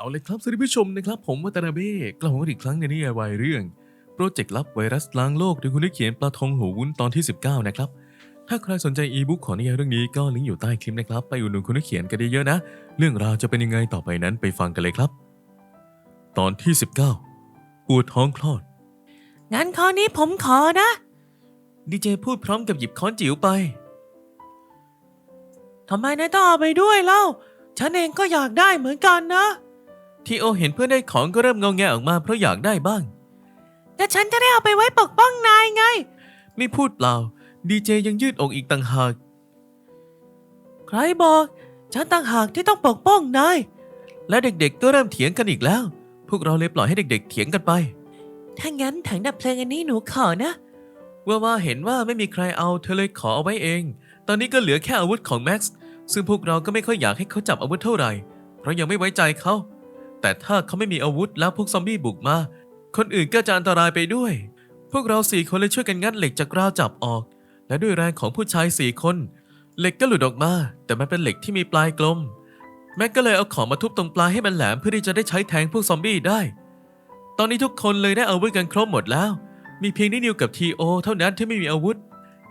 เอาเลยครับสวัสดีผู้ชมนะครับ ผมวัตนาเบ้กลับมาอีกครั้งในนิยายวายเรื่องโปรเจกต์ลับไวรัสล้างโลกโดยคุณได้เขียนปลาทองหูวุ้นตอนที่ 19 นะครับ ถ้าใครสนใจอีบุ๊กของนิยายเรื่องนี้ก็ลิงก์อยู่ใต้คลิปนะครับ ไปอุดหนุนคุณได้เขียนกันเยอะๆนะ เรื่องราวจะเป็นยังไงต่อไปนั้นไปฟังกันเลยครับ ตอนที่ 19ปวดท้องคลอดงั้นข้อนี้ผมขอนะ ดีเจพูดพร้อมกับหยิบค้อนจิ๋วไปทำไมนายต้องเอาไปด้วยเล่า ฉันเองก็อยากได้เหมือนกันนะ ทีโอเห็นเพื่อนได้ของก็เริ่มงงแงออกมาเพราะอยากได้บ้าง แต่ฉันจะได้เอาไปไว้ปกป้องนายไง ไม่พูดเปล่า ดีเจยังยืดอกอีกต่างหาก ใครบอก ฉันต่างหากที่ต้องปกป้องนาย และเด็กๆก็เริ่มเถียงกันอีกแล้ว พวกเราเลยปล่อยให้เด็ก ๆ เถียงกันไป ถ้างั้นถังดับเพลิงอันนี้หนูขอนะ ว่าว่าเห็นว่าไม่มีใครเอาเธอเลยขอเอาไว้เอง ตอนนี้ก็เหลือแค่อาวุธของแม็กซ์ ซึ่งพวกเราก็ไม่ค่อยอยากให้เขาจับอาวุธเท่าไหร่ เพราะยังไม่ไว้ใจเขา แต่ถ้าเขาไม่มีอาวุธแล้วพวกซอมบี้บุกมา คนอื่นก็จะอันตรายไปด้วย พวกเราสี่คนเลยช่วยกันงัดเหล็กจากราวจับออก และด้วยแรงของผู้ชายสี่คน เหล็กก็หลุดออกมา แต่มันเป็นเหล็กที่มีปลายกลม แม็กก็เลยเอาของมาทุบตรงปลายให้มันแหลมเพื่อที่จะได้ใช้แทงพวกซอมบี้ได้ ตอนนี้ทุกคนเลยได้อาวุธกันครบหมดแล้ว มีเพียงนินิวกับทีโอเท่านั้นที่ไม่มีอาวุธ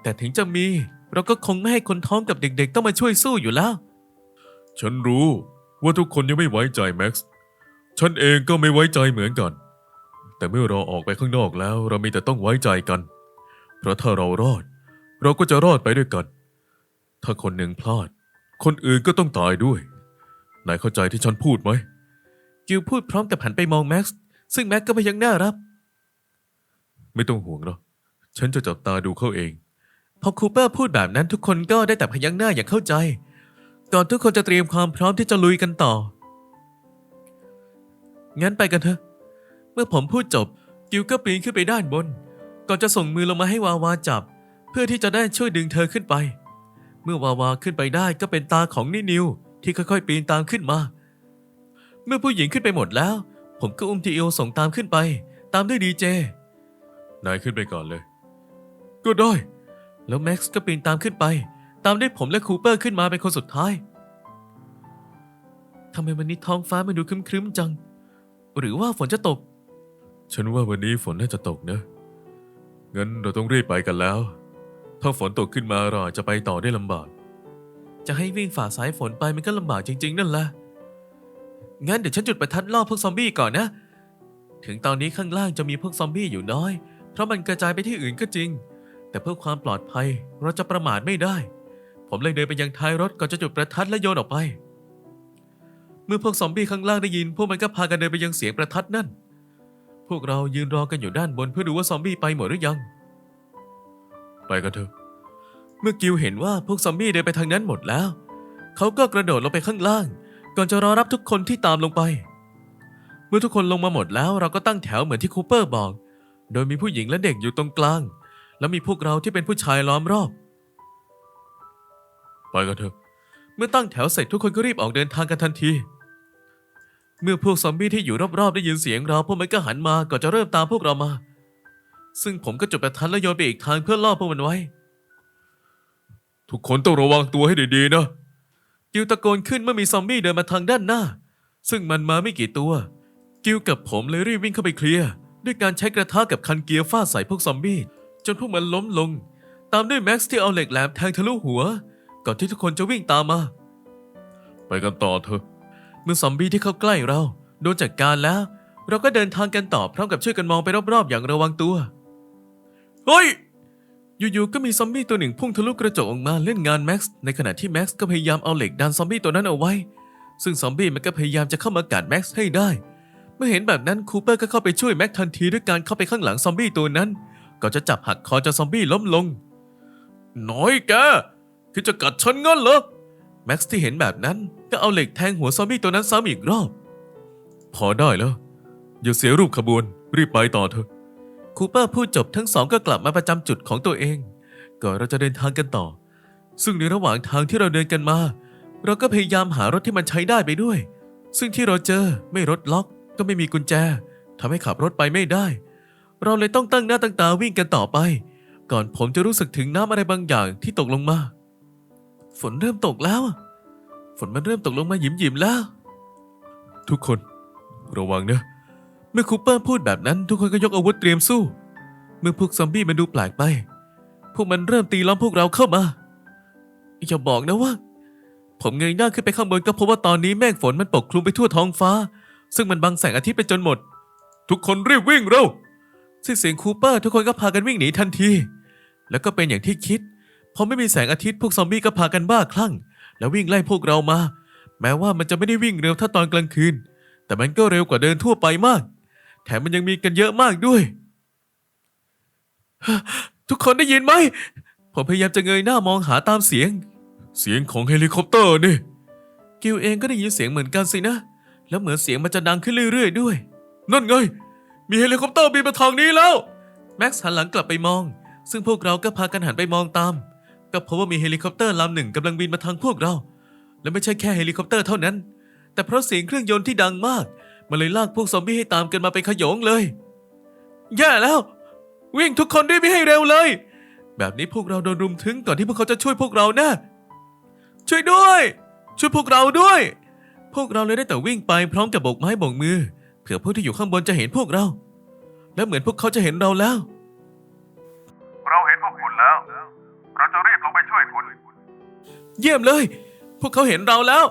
แต่ถึงจะมี เราก็คงไม่ให้คนท้องกับเด็ก ๆ ต้องมาช่วยสู้อยู่แล้ว ฉันรู้ว่าทุกคนยังไม่ไว้ใจแม็กซ์ ฉันเองก็ไม่ไว้ใจเหมือนกัน แต่เมื่อเราออกไปข้างนอกแล้ว เรามีแต่ต้องไว้ใจกัน เพราะถ้าเรารอด เราก็จะรอดไปด้วยกัน ถ้าคนหนึ่งพลาด คนอื่นก็ต้องตายด้วยนายเข้าใจที่ฉันพูดไหม กิลพูดพร้อมกับหันไปมองแม็กซ์ ซึ่งแม็กก็พยักหน้ารับ ไม่ต้องห่วงหรอก ฉันจะจับตาดูเขาเอง พอคูเปอร์พูดแบบนั้นทุกคนก็ได้แต่พยักหน้าอย่างเข้าใจ ก่อนทุกคนจะเตรียมความพร้อมที่จะลุยกันต่อ งั้นไปกันเถอะ เมื่อผมพูดจบ กิลก็ปีนขึ้นไปด้านบน ก่อนจะส่งมือลงมาให้วาวาจับ เพื่อที่จะได้ช่วยดึงเธอขึ้นไป เมื่อวาวาขึ้นไปได้ก็เป็นตาของนินิวที่ค่อยๆ ปีนตามขึ้นมา เมื่อผู้หญิงขึ้นไปหมดแล้ว ผมก็อุ้มทีโอส่งตามขึ้นไป ตามด้วยดีเจ นายขึ้นไปก่อนเลย ก็ได้ แล้วแม็กซ์ก็ปีนตามขึ้นไป ตามด้วยผมและคูเปอร์ขึ้นมาเป็นคนสุดท้ายทำไมวันนี้ท้องฟ้ามันดูครึ้มๆจัง หรือว่าฝนจะตก ฉันว่าวันนี้ฝนน่าจะตกนะ งั้นเราต้องรีบไปกันแล้ว ถ้าฝนตกขึ้นมาเราอาจจะไปต่อได้ลำบาก จะให้วิ่งฝ่าสายฝนไปมันก็ลำบากจริง ๆ นั่นแหละ งั้นเดี๋ยวฉันจุดประทัดล่อพวกซอมบี้ก่อนนะ ถึงตอนนี้ข้างล่างจะมีพวกซอมบี้อยู่น้อย เพราะมันกระจายไปที่อื่นก็จริง แต่เพื่อความปลอดภัยเราจะประมาทไม่ได้ ผมเลยเดินไปยังท้ายรถก่อนจะจุดประทัดและโยนออกไป เมื่อพวกซอมบี้ข้างล่างได้ยิน พวกมันก็พากันเดินไปยังเสียงประทัดนั่น พวกเรายืนรอกันอยู่ด้านบนเพื่อดูว่าซอมบี้ไปหมดหรือยัง ไปกันเถอะ เมื่อกิลเห็นว่าพวกซอมบี้เดินไปทางนั้นหมดแล้ว เขาก็กระโดดลงไปข้างล่าง ก่อนจะรอรับทุกคนที่ตามลงไป เมื่อทุกคนลงมาหมดแล้วเราก็ตั้งแถวเหมือนที่คูเปอร์บอก โดยมีผู้หญิงและเด็กอยู่ตรงกลาง แล้วมีพวกเราที่เป็นผู้ชายล้อมรอบ ไปกันเถอะ เมื่อตั้งแถวเสร็จทุกคนก็รีบออกเดินทางกันทันที เมื่อพวกซอมบี้ที่อยู่รอบๆได้ยินเสียงเราพวกมันก็หันมาก่อนจะเริ่มตามพวกเรามา ซึ่งผมก็จุดประทัดและโยนไปอีกทางเพื่อล่อพวกมันไว้ ทุกคนต้องระวังตัวให้ดีๆนะกิลตะโกนขึ้นเมื่อมีซอมบี้เดินมาทางด้านหน้า ซึ่งมันมาไม่กี่ตัว กิลกับผมเลยรีบวิ่งเข้าไปเคลียร์ด้วยการใช้กระทะกับคันเกียร์ฟาดใส่พวกซอมบี้จนพวกมันล้มลง ตามด้วยแม็กซ์ที่เอาเหล็กแหลมแทงทะลุหัว ก่อนที่ทุกคนจะวิ่งตามมา ไปกันต่อเถอะ เมื่อซอมบี้ที่เข้าใกล้เรา โดนจัดการแล้ว เราก็เดินทางกันต่อพร้อมกับช่วยกันมองไปรอบๆ อย่างระวังตัว เฮ้ย อยู่ๆ ก็มีซอมบี้ตัวหนึ่งพุ่งทะลุกระจกออกมาเล่นงานแม็กซ์ ในขณะที่แม็กซ์ก็พยายามเอาเหล็กดันซอมบี้ตัวนั้นเอาไว้ ซึ่งซอมบี้มันก็พยายามจะเข้ามากัดแม็กซ์ให้ได้ เมื่อเห็นแบบนั้นคูเปอร์ก็เข้าไปช่วยแม็กซ์ทันทีด้วยการเข้าไปข้างหลังซอมบี้ตัวนั้นก่อนจะจับหักคอจนซอมบี้ล้มลง น้อยแกคิดจะกัดฉันงั้นเหรอ แม็กซ์ที่เห็นแบบนั้น ก็เอาเหล็กแทงหัวซอมบี้ตัวนั้นซ้ำอีกรอบ พอได้แล้ว อย่าเสียรูปขบวน รีบไปต่อเถอะ คูเปอร์พูดจบทั้งสองก็กลับมาประจำจุดของตัวเอง ก่อนเราจะเดินทางกันต่อ ซึ่งในระหว่างทางที่เราเดินกันมา เราก็พยายามหารถที่มันใช้ได้ไปด้วย ซึ่งที่เราเจอไม่รถล็อก ก็ไม่มีกุญแจทำให้ขับรถไปไม่ได้ เราเลยต้องตั้งหน้าตั้งตาวิ่งกันต่อไป ก่อนผมจะรู้สึกถึงน้ำอะไรบางอย่างที่ตกลงมา ฝนเริ่มตกแล้ว ฝนมันเริ่มตกลงมาหยิมๆแล้ว ทุกคน ระวังนะ เมื่อคูเปอร์พูดแบบนั้น ทุกคนก็ยกอาวุธเตรียมสู้ เมื่อพวกซอมบี้มันดูแปลกไป พวกมันเริ่มตีล้อมพวกเราเข้ามาอย่าบอกนะว่า ผมเงยหน้าขึ้นไปข้างบนก็พบว่าตอนนี้เมฆฝนมันปกคลุมไปทั่วท้องฟ้า ซึ่งมันบังแสงอาทิตย์ไปจนหมด ทุกคนรีบวิ่งเร็วสิ้นเสียงคูเปอร์ทุกคนก็พากันวิ่งหนีทันที แล้วก็เป็นอย่างที่คิดพอไม่มีแสงอาทิตย์พวกซอมบี้ก็พากันบ้าคลั่ง แล้ววิ่งไล่พวกเรามา แม้ว่ามันจะไม่ได้วิ่งเร็วถ้าตอนกลางคืน แต่มันก็เร็วกว่าเดินทั่วไปมาก แถมมันยังมีกันเยอะมากด้วย ทุกคนได้ยินไหม ผมพยายามจะเงยหน้ามองหาตามเสียง เสียงของเฮลิคอปเตอร์นี่ กิวเองก็ได้ยินเสียงเหมือนกันสินะ แล้วเหมือนเสียงมันจะดังขึ้นเรื่อยๆด้วย นั่นไง มีเฮลิคอปเตอร์บินมาทางนี้แล้ว แม็กซ์หันหลังกลับไปมอง ซึ่งพวกเราก็พากันหันไปมองตาม ก็พบว่ามีเฮลิคอปเตอร์ลำหนึ่งกำลังบินมาทางพวกเรา และไม่ใช่แค่เฮลิคอปเตอร์เท่านั้น แต่เพราะเสียงเครื่องยนต์ที่ดังมาก มันเลยลากพวกซอมบี้ให้ตามกันมาเป็นขโยงเลย แย่แล้ว วิ่งทุกคนรีบไปให้เร็วเลย แบบนี้พวกเราโดนรุมถึงก่อนที่พวกเขาจะช่วยพวกเราแนะ่ช่วยด้วย ช่วยพวกเราด้วย พวกเราเลยได้แต่วิ่งไปพร้อมกับโบกไม้โบกมือ เผื่อพวกที่อยู่ข้างบนจะเห็นพวกเรา และเหมือนพวกเขาจะเห็นเราแล้ว เราเห็นพวกคุณแล้ว เราจะรีบลงไปช่วยคุณ เยี่ยมเลย พวกเขาเห็นเราแล้ว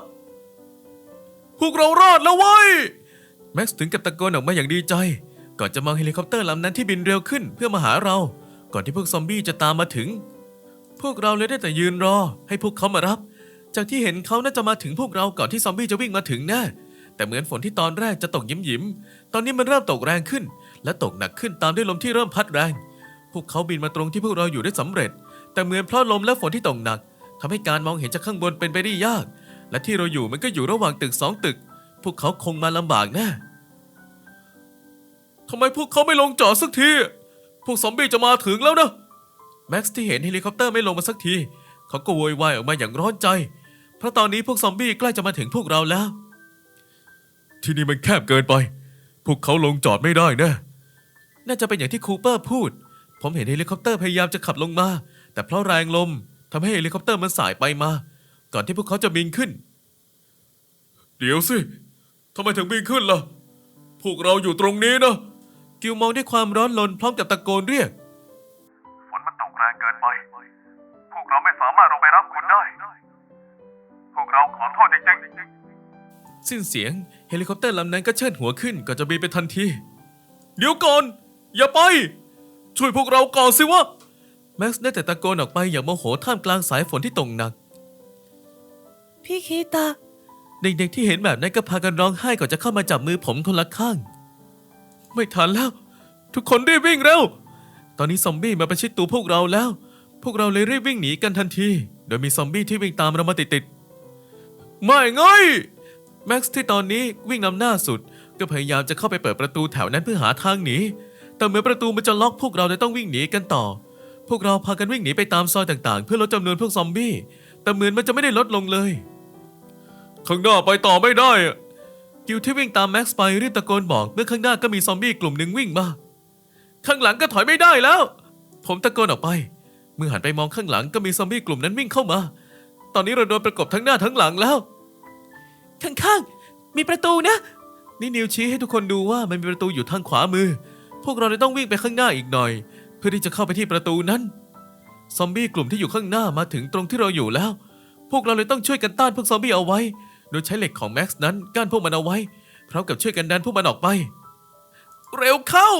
พวกเรารอดแล้วเว้ย แม็กซ์ถึงกับตะโกนออกมาอย่างดีใจ ก่อนจะมองเฮลิคอปเตอร์ลำนั้นที่บินเร็วขึ้นเพื่อมาหาเรา ก่อนที่พวกซอมบี้จะตามมาถึง พวกเราเลยได้แต่ยืนรอ ให้พวกเขามารับ จากที่เห็นเขาน่าจะมาถึงพวกเราก่อนที่ซอมบี้จะวิ่งมาถึงแน่แต่เหมือนฝนที่ตอนแรกจะตกยิ้มยิ้ม ตอนนี้มันเริ่มตกแรงขึ้น และตกหนักขึ้นตามด้วยลมที่เริ่มพัดแรง พวกเขาบินมาตรงที่พวกเราอยู่ได้สำเร็จ แต่เหมือนเพราะลมและฝนที่ตกหนักทำให้การมองเห็นจากข้างบนเป็นไปได้ยาก และที่เราอยู่มันก็อยู่ระหว่างตึกสองตึก พวกเขาคงมาลำบากแน่ทำไมพวกเขาไม่ลงจอดสักที พวกซอมบี้จะมาถึงแล้วนะ แม็กซ์ที่เห็นเฮลิคอปเตอร์ไม่ลงมาสักที เขาก็โวยวายออกมาอย่างร้อนใจ เพราะตอนนี้พวกซอมบี้ใกล้จะมาถึงพวกเราแล้ว ที่นี่มันแคบเกินไป พวกเขาลงจอดไม่ได้แนะ น่าจะเป็นอย่างที่คูเปอร์พูด ผมเห็นเฮลิคอปเตอร์พยายามจะขับลงมา แต่เพราะแรงลมทำให้เฮลิคอปเตอร์มันสายไปมา ก่อนที่พวกเขาจะบินขึ้น เดี๋ยวสิทำไมถึงบินขึ้นล่ะ พวกเราอยู่ตรงนี้นะ กิวมองด้วยความร้อนรนพร้อมกับตะโกนเรียก ฝนมันตกแรงเกินไป พวกเราไม่สามารถลงไปรับคุณได้ พวกเราขอโทษจริงๆ สิ้นเสียงเฮลิคอปเตอร์ลำนั้นก็เชิดหัวขึ้นก่อนจะบินไปทันที เดี๋ยวก่อน อย่าไป ช่วยพวกเราก่อนสิวะ แม็กซ์ได้แต่ตะโกนออกไปอย่างโมโหท่ามกลางสายฝนที่ตกหนัก พี่คีตา เด็กๆที่เห็นแบบนั้นก็พากันร้องไห้ก่อนจะเข้ามาจับมือผมคนละข้าง ไม่ทันแล้ว ทุกคนรีบวิ่งเร็ว ตอนนี้ซอมบี้มาประชิดตัวพวกเราแล้ว พวกเราเลยรีบวิ่งหนีกันทันที โดยมีซอมบี้ที่วิ่งตามเรามาติดๆไม่ไงแม็กซ์ที่ตอนนี้วิ่งนำหน้าสุด ก็พยายามจะเข้าไปเปิดประตูแถวนั้นเพื่อหาทางหนีแต่เหมือนประตูมันจะล็อกพวกเราเลยต้องวิ่งหนีกันต่อ พวกเราพากันวิ่งหนีไปตามซอยต่างๆ เพื่อลดจำนวนพวกซอมบี้ แต่เหมือนมันจะไม่ได้ลดลงเลย ข้างหน้าไปต่อไม่ได้อะกิวที่วิ่งตามแม็กซ์ไปรีบตะโกนบอก เมื่อข้างหน้าก็มีซอมบี้กลุ่มหนึ่งวิ่งมา ข้างหลังก็ถอยไม่ได้แล้ว ผมตะโกนออกไป เมื่อหันไปมองข้างหลังก็มีซอมบี้กลุ่มนั้นวิ่งเข้ามา ตอนนี้เราโดนประกบทั้งหน้าทั้งหลังแล้ว ข้างๆ มีประตูนะ นี่นิวชี้ให้ทุกคนดูว่ามันมีประตูอยู่ทางขวามือ พวกเราเลยต้องวิ่งไปข้างหน้าอีกหน่อย เพื่อที่จะเข้าไปที่ประตูนั้น ซอมบี้กลุ่มที่อยู่ข้างหน้ามาถึงตรงที่เราอยู่แล้ว พวกเราเลยต้องช่วยกันต้านพวกซอมบี้เอาไว้ โดยใช้เหล็กของแม็กซ์นั้นกั้นพวกมันเอาไว้ พร้อมกับช่วยกันดันพวกมันออกไป เร็วเข้า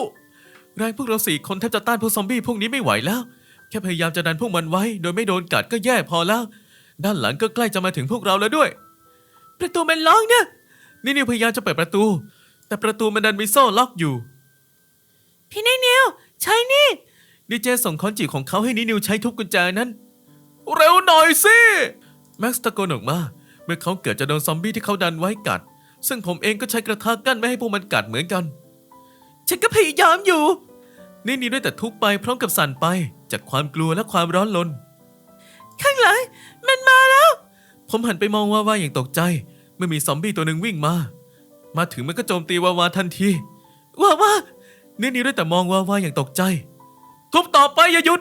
แรงพวกเราสี่คนแทบจะต้านพวกซอมบี้พวกนี้ไม่ไหวแล้ว แค่พยายามจะดันพวกมันไว้ โดยไม่โดนกัดก็แย่พอแล้ว ด้านหลังก็ใกล้จะมาถึงพวกเราแล้วด้วย ประตูมันล็อกนะนี่นิวพยายามจะเปิดประตู แต่ประตูมันดันมีโซ่ล็อกอยู่ พี่นิวใช้นี่ ดีเจส่งคอนจิของเขาให้นินิวใช้ทุบกุญแจนั้น เร็วหน่อยสิแม็กซ์ตะโกนออกมาเมื่อเขาเกิดจะโดนซอมบี้ที่เขาดันไว้กัด ซึ่งผมเองก็ใช้กระทะกั้นไม่ให้พวกมันกัดเหมือนกัน ฉันก็พยายามอยู่ นี่นี่ได้แต่ทุบไปพร้อมกับสั่นไป จากความกลัวและความร้อนรนข้างหลังมันมาแล้ว ผมหันไปมองวาวาอย่างตกใจ เมื่อมีซอมบี้ตัวหนึ่งวิ่งมา มาถึงมันก็โจมตีวาวาทันทีวาวานี่นี่ได้แต่มองวาวาอย่างตกใจ ทุบต่อไปอย่าหยุด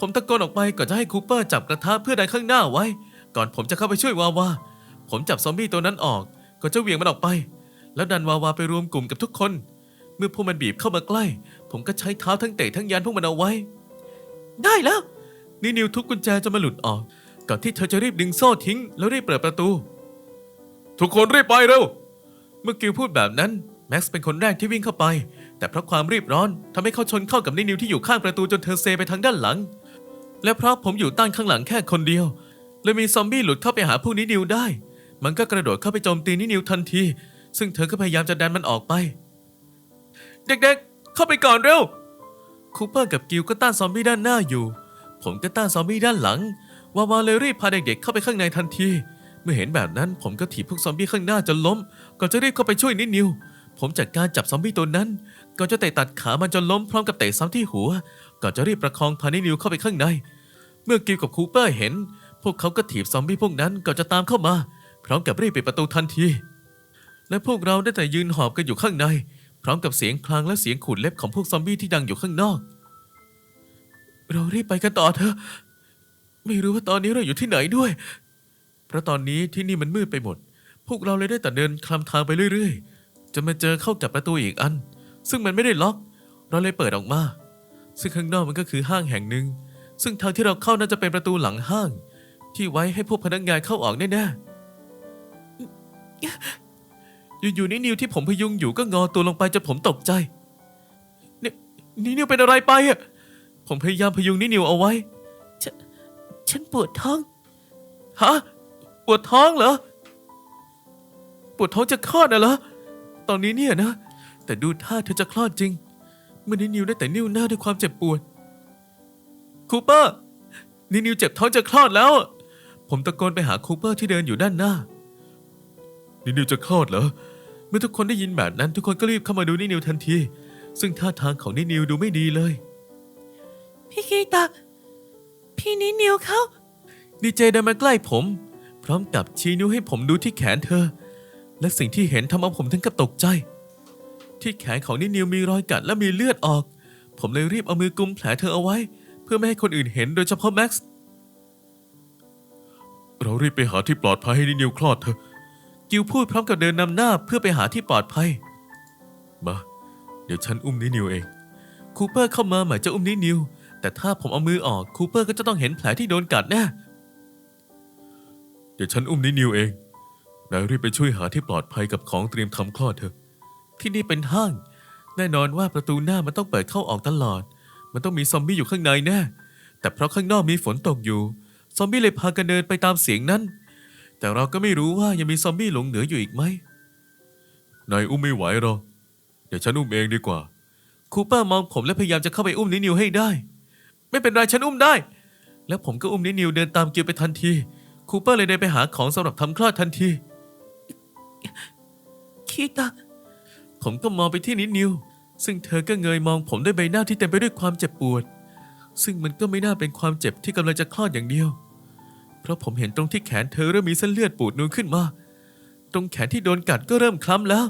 ผมตะโกนออกไปก่อนจะให้คูเปอร์จับกระทะเพื่อดันข้างหน้าไว้ ก่อนผมจะเข้าไปช่วยวาวา ผมจับซอมบี้ตัวนั้นออกก่อนจะเหวี่ยงมันออกไป แล้วดันวาวาไปรวมกลุ่มกับทุกคน เมื่อพวกมันบีบเข้ามาใกล้ ผมก็ใช้เท้าทั้งเตะทั้งยันพวกมันเอาไว้ ได้แล้วนี่นิวทุบกุญแจจะมาหลุดออก ก่อนที่เธอจะรีบดึงโซ่ทิ้ง แล้วรีบเปิดประตู ทุกคนรีบไปเร็ว เมื่อกิลพูดแบบนั้นแม็กซ์เป็นคนแรกที่วิ่งเข้าไป แต่เพราะความรีบร้อนทำให้เขาชนเข้ากับนินิวที่อยู่ข้างประตูจนเธอเซไปทางด้านหลัง และเพราะผมอยู่ตั้งข้างหลังแค่คนเดียวเลยมีซอมบี้หลุดเข้าไปหาพวกนินิวได้ มันก็กระโดดเข้าไปโจมตีนินิวทันที ซึ่งเธอก็พยายามจะดันมันออกไป เด็กๆ เข้าไปก่อนเร็ว คูเปอร์กับกิลก็ต้านซอมบี้ด้านหน้าอยู่ ผมก็ต้านซอมบี้ด้านหลัง วาวาเลยรีบพาเด็กๆ เข้าไปข้างในทันที เมื่อเห็นแบบนั้นผมก็ถีบพวกซอมบี้ข้างหน้าจนล้มก่อนจะรีบเข้าไปช่วยนินิว ผมจัดการจับซอมบี้ตัวนั้นก่อนจะเตะตัดขามันจนล้มพร้อมกับเตะซ้ำที่หัว ก่อนจะรีบประคองพานินิวเข้าไปข้างใน เมื่อกิลกับคูเปอร์เห็น พวกเขาก็ถีบซอมบี้พวกนั้นก่อนจะตามเข้ามา พร้อมกับรีบปิดประตูทันที และพวกเราได้แต่ยืนหอบกันอยู่ข้างใน พร้อมกับเสียงคลางและเสียงขูดเล็บของพวกซอมบี้ที่ดังอยู่ข้างนอก เรารีบไปกันต่อเถอะ ไม่รู้ว่าตอนนี้เราอยู่ที่ไหนด้วย เพราะตอนนี้ที่นี่มันมืดไปหมด พวกเราเลยได้แต่เดินคลำทางไปเรื่อยๆ จะมาเจอเข้ากับประตูอีกอัน ซึ่งมันไม่ได้ล็อก เราเลยเปิดออกมา ซึ่งข้างนอกมันก็คือห้างแห่งหนึ่ง ซึ่งทางที่เราเข้าน่าจะเป็นประตูหลังห้าง ที่ไว้ให้พวกพนักงานเข้าออกแน่ๆอยู่ๆนี่นิวที่ผมพยุงอยู่ก็งอตัวลงไปจนผมตกใจนี่นี่นิวเป็นอะไรไปอะผมพยายามพยุงนี่นิวเอาไว้ฉันปวดท้องฮะปวดท้องเหรอปวดท้องจะคลอดน่ะเหรอ ตอนนี้เนี่ยนะ แต่ดูท่าเธอจะคลอดจริงเมื่อนินิวได้แต่นิ้วหน้าด้วยความเจ็บปวดคูเปอร์นินิวเจ็บท้องจะคลอดแล้ว ผมตะโกนไปหาคูเปอร์ที่เดินอยู่ด้านหน้า นินิวจะคลอดเหรอเมื่อทุกคนได้ยินแบบนั้น ทุกคนก็รีบเข้ามาดูนินิวทันที ซึ่งท่าทางของนินิวดูไม่ดีเลย พี่กีตาพี่นินิวเขาดีเจเดินมาใกล้ผม พร้อมกับชี้นิ้วให้ผมดูที่แขนเธอ และสิ่งที่เห็นทำเอาผมถึงกับตกใจ ที่แขนของนินิวมีรอยกัดและมีเลือดออก ผมเลยรีบเอามือกุมแผลเธอเอาไว้ เพื่อไม่ให้คนอื่นเห็นโดยเฉพาะแม็กซ์เรารีบไปหาที่ปลอดภัยให้นินิวคลอดเถอะกิวพูดพร้อมกับเดินนำหน้าเพื่อไปหาที่ปลอดภัย มา เดี๋ยวฉันอุ้มนินิวเอง คูเปอร์เข้ามาหมายจะอุ้มนินิว แต่ถ้าผมเอามือออกคูเปอร์ก็จะต้องเห็นแผลที่โดนกัดแน่เดี๋ยวฉันอุ้มนินิวเอง นายรีบไปช่วยหาที่ปลอดภัยกับของเตรียมทำคลอดเถอะ ที่นี่เป็นห้าง แน่นอนว่าประตูหน้ามันต้องเปิดเข้าออกตลอด มันต้องมีซอมบี้อยู่ข้างในแน่ แต่เพราะข้างนอกมีฝนตกอยู่ ซอมบี้เลยพากันเดินไปตามเสียงนั้น แต่เราก็ไม่รู้ว่ายังมีซอมบี้หลงเหลืออยู่อีกไหม นายอุ้มไม่ไหวหรอก เดี๋ยวฉันอุ้มเองดีกว่า คูเปอร์มองผมและพยายามจะเข้าไปอุ้มนินิวให้ได้ ไม่เป็นไรฉันอุ้มได้ แล้วผมก็อุ้มนินิวเดินตามเกียวไปทันที คูเปอร์เลยเดินไปหาของสำหรับทำคลอดทันที คีตาผมก็มองไปที่นิดนิว ซึ่งเธอก็เงยมองผมด้วยใบหน้าที่เต็มไปด้วยความเจ็บปวด ซึ่งมันก็ไม่น่าเป็นความเจ็บที่กำลังจะคลอดอย่างเดียว เพราะผมเห็นตรงที่แขนเธอเริ่มมีเส้นเลือดปูดนูนขึ้นมา ตรงแขนที่โดนกัดก็เริ่มคล้ำแล้ว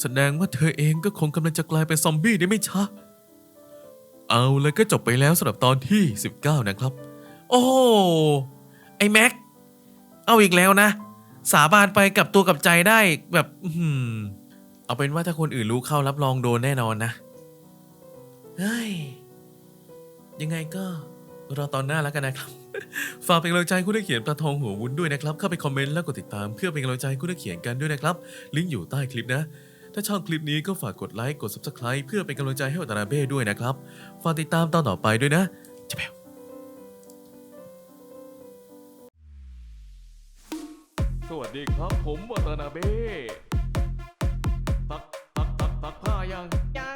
แสดงว่าเธอเองก็คงกำลังจะกลายเป็นซอมบี้ได้ไม่ช้า เอาเลยก็จบไปแล้วสำหรับตอนที่ 19 นะครับ โอ้ไอ้แม็ก เอาอีกแล้วนะ สาบานไปกับตัวกับใจได้แบบอืเอาเป็นว่าถ้าคนอื่นรู้เข้ารับรองโดนแน่นอนนะเฮ้ยยังไงก็รอตอนหน้าแล้วกันนะครับ ฝากเป็นกำลังใจให้คุณนักเขียนปลาทองหัววุ้นด้วยนะครับ เข้าไปคอมเมนต์และกดติดตามเพื่อเป็นกำลังใจให้คุณนักเขียนกันด้วยนะครับ ลิงก์อยู่ใต้คลิปนะ ถ้าชอบคลิปนี้ก็ฝากกดไลค์ กด subscribe เพื่อเป็นกำลังใจให้วัตนาเบ้ด้วยนะครับ ฝากติดตามตอนต่อไปด้วยนะจะแปว สวัสดีครับผมวัตนาเบ้ตักตักตักตักผ้ายังยัง